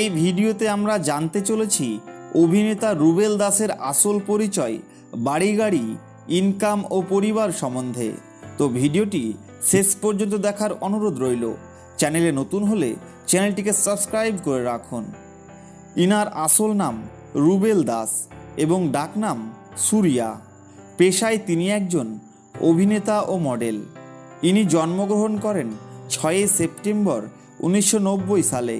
এই ভিডিওতে আমরা জানতে চলেছি অভিনেতা রুবেল দাসের আসল পরিচয় বাড়ি গাড়ি ইনকাম ও পরিবার সম্বন্ধে। তো ভিডিওটি শেষ পর্যন্ত দেখার অনুরোধ রইল। চ্যানেলে নতুন হলে চ্যানেলটিকে সাবস্ক্রাইব করে রাখুন। ইনার আসল নাম রুবেল দাস এবং ডাকনাম সুরিয়া। পেশায় তিনি একজন অভিনেতা ও মডেল। ইনি জন্মগ্রহণ করেন ছয়ই সেপ্টেম্বর উনিশশো নব্বই সালে।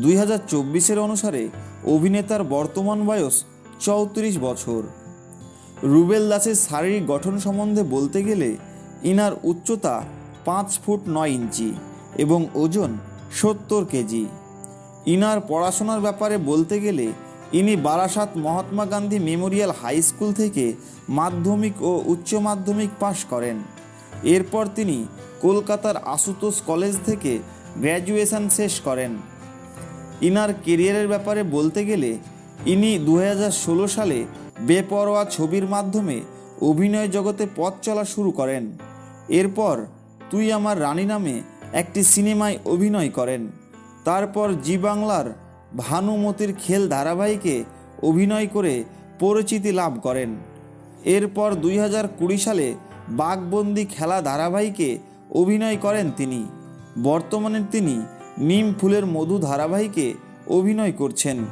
দুই হাজার চব্বিশের অনুসারে অভিনেতার বর্তমান বয়স চৌত্রিশ বছর। রুবেল দাসের শারীরিক গঠন সম্বন্ধে বলতে গেলে ইনার উচ্চতা পাঁচ ফুট নয় ইঞ্চি এবং ওজন সত্তর কেজি। ইনার পড়াশোনার ব্যাপারে বলতে গেলে ইনি Barasat Mahatma Gandhi memorial high school থেকে মাধ্যমিক ও উচ্চ মাধ্যমিক পাশ করেন। এরপর তিনি কলকাতার আশুতোষ কলেজ থেকে গ্র্যাজুয়েশন শেষ করেন। ইনার কেরিয়ারের ব্যাপারে বলতে গেলে, ইনি দু হাজার ষোলো সালে বেপরোয়া ছবির মাধ্যমে অভিনয় জগতে পথ চলা শুরু করেন। এরপর তুই আমার রানী নামে একটি সিনেমায় অভিনয় করেন। তারপর জি বাংলার ভানুমতির খেল ধারাবাহিকে অভিনয় করে পরিচিতি লাভ করেন। এরপর দুই হাজার কুড়ি সালে বাঘবন্দি খেলা ধারাবাহিকে অভিনয় করেন তিনি। বর্তমানে তিনি নিম ফুলের মধু ধারাবাহিকে অভিনয় করছেন।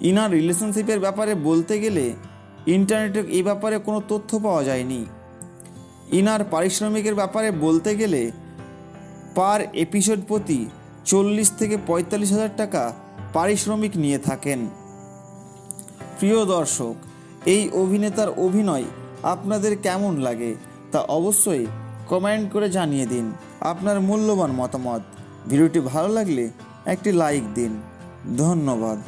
ইনার রিলেশনশিপের ব্যাপারে বলতে গেলে ইন্টারনেটে এই ব্যাপারে কোনো তথ্য পাওয়া যায়নি। ইনার পারিশ্রমিকের ব্যাপারে বলতে গেলে পার এপিসোড প্রতি চল্লিশ থেকে পঁয়তাল্লিশ হাজার টাকা পারিশ্রমিক নিয়ে থাকেন। প্রিয় দর্শক, এই অভিনেতার অভিনয় আপনাদের কেমন লাগে তা অবশ্যই কমেন্ট করে জানিয়ে দিন। আপনার মূল্যবান মতামত। ভিডিওটি ভালো লাগলে একটি লাইক দিন। ধন্যবাদ।